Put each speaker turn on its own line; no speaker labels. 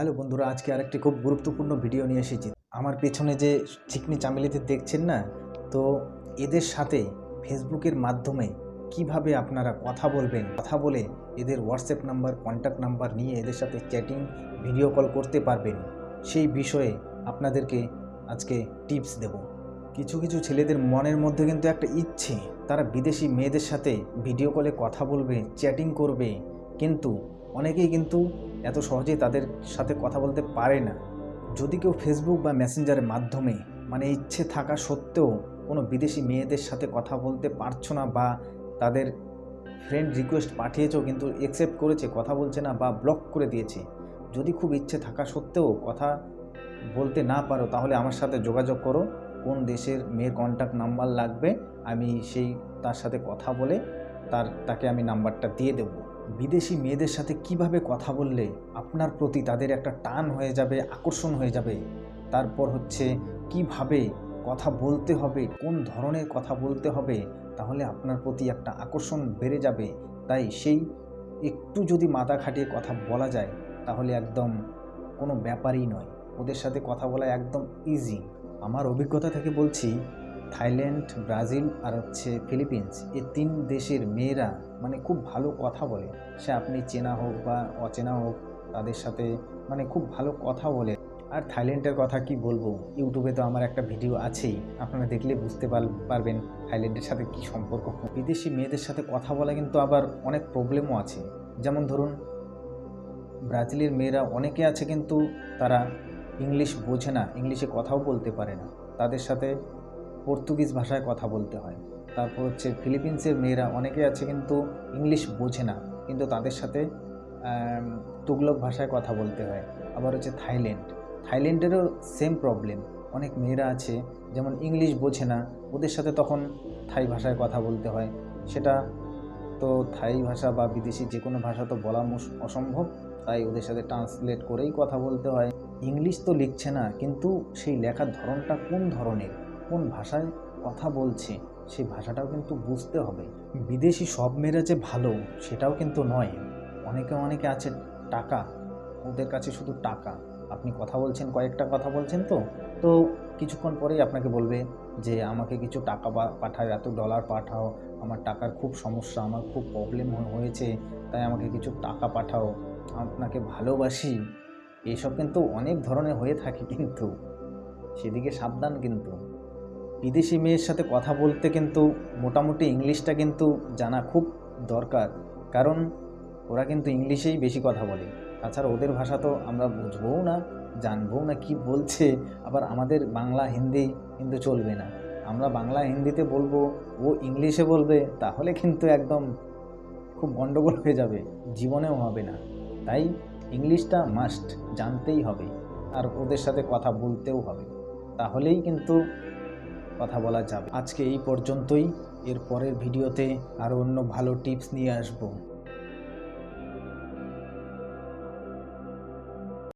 Hello বন্ধুরা, আজকে আরেকটি খুব গুরুত্বপূর্ণ ভিডিও নিয়ে এসেছি। আমার পেছনে যে চিকনি চামেলিতে দেখছেন না, তো এদের সাথে ফেসবুকের মাধ্যমে কীভাবে আপনারা কথা বলবেন, কথা বলে এদের হোয়াটসঅ্যাপ নাম্বার কন্ট্যাক্ট নাম্বার নিয়ে এদের সাথে চ্যাটিং ভিডিও কল করতে পারবেন, সেই বিষয়ে আপনাদেরকে আজকে টিপস দেব। কিছু কিছু ছেলেদের মনের মধ্যে কিন্তু একটা ইচ্ছে, তারা বিদেশি মেয়েদের সাথে ভিডিও কলে কথা বলবে চ্যাটিং করবে, কিন্তু অনেকেই কিন্তু এত সহজেই তাদের সাথে কথা বলতে পারে না। যদি কেউ ফেসবুক বা মেসেঞ্জারের মাধ্যমে মানে ইচ্ছে থাকা সত্ত্বেও কোনো বিদেশি মেয়েদের সাথে কথা বলতে পারছ না বা তাদের ফ্রেন্ড রিকোয়েস্ট পাঠিয়েছেও কিন্তু অ্যাকসেপ্ট করেছে, কথা বলছে না বা ব্লক করে দিয়েছে, যদি খুব ইচ্ছে থাকা সত্ত্বেও কথা বলতে না পারো তাহলে আমার সাথে যোগাযোগ করো, কোন দেশের মেয়ের কন্ট্যাক্ট নাম্বার লাগবে, আমি সেই তার সাথে কথা বলে তার, তাকে আমি নাম্বারটা দিয়ে দেবো। বিদেশি মেয়েদের সাথে কীভাবে কথা বললে আপনার প্রতি তাদের একটা টান হয়ে যাবে, আকর্ষণ হয়ে যাবে? তারপর হচ্ছে কীভাবে কথা বলতে হবে, কোন ধরনের কথা বলতে হবে, তাহলে আপনার প্রতি একটা আকর্ষণ বেড়ে যাবে। তাই সেই একটু যদি মাথা খাটিয়ে কথা বলা যায়, তাহলে একদম কোনো ব্যাপারই নয়। ওদের সাথে কথা বলা একদম ইজি আমার অভিজ্ঞতা থেকে বলছি থাইল্যান্ড, ব্রাজিল আর হচ্ছে ফিলিপিন্স, এই তিন দেশের মেয়েরা মানে খুব ভালো কথা বলে। সে আপনি চেনা হোক বা অচেনা হোক, তাদের সাথে মানে খুব ভালো কথা বলে। আর থাইল্যান্ডের কথা কি বলব? ইউটিউবে তো আমার একটা ভিডিও আছেই। আপনারা দেখলে বুঝতে পার- পারবেন থাইল্যান্ডের সাথে কি সম্পর্ক। বিদেশি মেয়েদের সাথে কথা বলা কিন্তু আবার অনেক প্রবলেমও আছে। যেমন ধরুন, ব্রাজিলের মেয়েরা অনেকে আছে কিন্তু তারা ইংলিশ বোঝে না, ইংলিশে কথাও বলতে পারে না। তাদের সাথে পর্তুগিজ ভাষায় কথা বলতে হয়। তারপর হচ্ছে ফিলিপিন্সের মেয়েরা, অনেকে আছে কিন্তু ইংলিশ বোঝে না, কিন্তু তাদের সাথে তুগলক ভাষায় কথা বলতে হয়। আবার হচ্ছে থাইল্যান্ড। থাইল্যান্ডেরও সেম প্রবলেম অনেক মেয়েরা আছে, যেমন ইংলিশ বোঝে না, ওদের সাথে তখন থাই ভাষায় কথা বলতে হয়। সেটা তো থাই ভাষা বা বিদেশি যে কোনো ভাষা তো বলা অসম্ভব। তাই ওদের সাথে ট্রান্সলেট করেই কথা বলতে হয়। ইংলিশ তো লিখছে না, কিন্তু সেই লেখার ধরনটা কোন ধরনের? কোন ভাষায় কথা বলছে, সেই ভাষাটাও কিন্তু বুঝতে হবে। বিদেশি সব মেয়েরা যে ভালো, সেটাও কিন্তু নয়। অনেকে অনেকে আছে টাকা, ওদের কাছে শুধু টাকা। আপনি কথা বলছেন, কয়েকটা কথা বলছেন তো তো কিছুক্ষণ পরেই আপনাকে বলবে যে, আমাকে কিছু টাকা পাঠাও, এত ডলার পাঠাও, আমার টাকার খুব সমস্যা, আমার খুব প্রবলেম হয়েছে, তাই আমাকে কিছু টাকা পাঠাও, আপনাকে ভালোবাসি। এইসব কিন্তু অনেক ধরনের হয়ে থাকে কিন্তু। সেদিকে সাবধান কিন্তু। বিদেশি মেয়ের সাথে কথা বলতে কিন্তু মোটামুটি ইংলিশটা কিন্তু জানা খুব দরকার। কারণ ওরা কিন্তু ইংলিশেই বেশি কথা বলে। তাছাড়া ওদের ভাষা তো আমরা বুঝবও না, জানবও না কি বলছে, আবার আমাদের বাংলা, হিন্দি কিন্তু চলবে না। আমরা বাংলা, হিন্দিতে বলব, ও ইংলিশে বলবে, তাহলে কিন্তু একদম খুব গন্ডগোল হয়ে যাবে, জীবনেও হবে না। তাই ইংলিশটা মাস্ট জানতেই হবে, আর ওদের সাথে কথা বলতেও হবে। তাহলেই কিন্তু কথা বলা যাবে। আজকে এই পর্যন্তই। এর পরের ভিডিওতে আরও অন্য ভালো টিপস নিয়ে আসব।